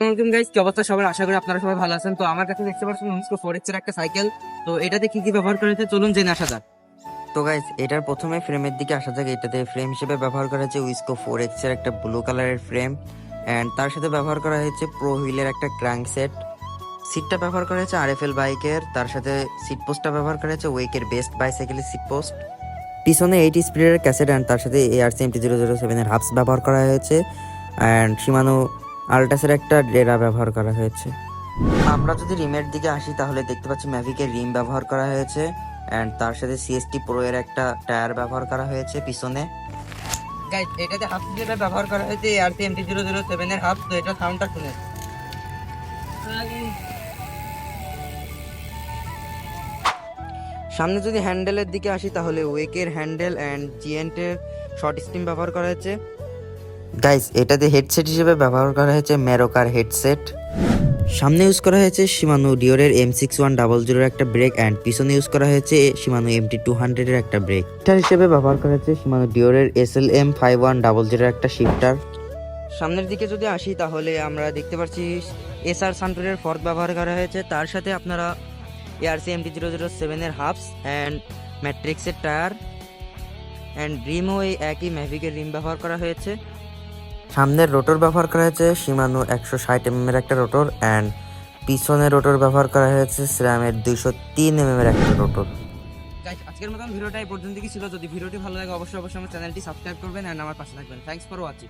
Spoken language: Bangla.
আসসালামাইকুম গাইস, কি অবস্থা সবার? আশা করি আপনারা সবাই ভালো আছেন। তো আমার কাছে দেখতে পাচ্ছেন উনিশশো ফোর এর একটা সাইকেল তো এটাতে কি কি ব্যবহার করা হয়েছে চলুন জেনে আসা যাক। তো গাইস, এটার প্রথমে ফ্রেমের দিকে আসা যাক। এটাতে ফ্রেম হিসেবে ব্যবহার করা হয়েছে উইসকো ফোর এক্সের একটা ব্লু কালারের ফ্রেম। অ্যান্ড তার সাথে ব্যবহার করা হয়েছে প্রো হুইলের একটা ক্র্যাঙ্ক সেট সিটটা ব্যবহার করা হয়েছে আরএফএল বাইকের তার সাথে সিট পোস্টটা ব্যবহার করা হয়েছে ওয়েকের বেস্ট বাইসাইকেলের সিট পোস্ট পিছনে এইট স্পিডের ক্যাসেট অ্যান্ড তার সাথে এআরসি এমটি জিরো জিরো সেভেনের হাবস ব্যবহার করা হয়েছে। অ্যান্ড সীমানো আল্টাসের একটা ডেরা ব্যবহার করা হয়েছে। আমরা যদি রিমের দিকে আসি তাহলে দেখতে পাচ্ছি ম্যাভিকের রিম ব্যবহার করা হয়েছে অ্যান্ড তার সাথে সিএসটি প্রো এর একটা টায়ার ব্যবহার করা হয়েছে পিছনে। গাইস এটাতে হাফ যেটা ব্যবহার করা হয়েছে RP MT zero zero seven এর হাফ তো এটা সাউন্ডটা শুনে। সামনে যদি হ্যান্ডেলের দিকে আসি তাহলে ওয়েকের হ্যান্ডেল অ্যান্ড জিএন্টের শর্ট স্টিম ব্যবহার করা হয়েছে। গাইস এটাতে হেডসেট হিসেবে ব্যবহার করা হয়েছে মেরোকার হেডসেট সামনে ইউজ করা হয়েছে সীমানো ডিওরের এম সিক্স ওয়ান ডাবল জিরোর একটা ব্রেক অ্যান্ড পিছনে ইউজ করা হয়েছে সিমানু এম টি টু হান্ড্রেডের একটা ব্রেক শিফটার হিসেবে ব্যবহার করা হয়েছে Shimano ডিওরের S L M five one double জিরোর একটা শিফটার সামনের দিকে যদি আসি তাহলে আমরা দেখতে পাচ্ছি এস আর সান্টুরের ফর্ক ব্যবহার করা হয়েছে। তার সাথে আপনারা ARC M T zero zero সেভেনের হাফস অ্যান্ড ম্যাট্রিক্সের টায়ার অ্যান্ড রিমও এই একই ম্যাভিকের রিম ব্যবহার করা হয়েছে। সামনের রোটর ব্যবহার করা হয়েছে সীমানো একশো ষাট এম এর একটা রোটর অ্যান্ড পিছনের রোটর ব্যবহার করা হয়েছে স্র্যামের দুইশো তিন এম এর একটা রোটর। আজকের মতন ভিডিওটা এই পর্যন্ত কি ছিল। যদি ভিডিওটি ভালো লাগে, অবশ্যই অবশ্যই আমার চ্যানেলটি সাবস্ক্রাইব করবেন অ্যান্ড আমার পাশে থাকবেন। Thanks for watching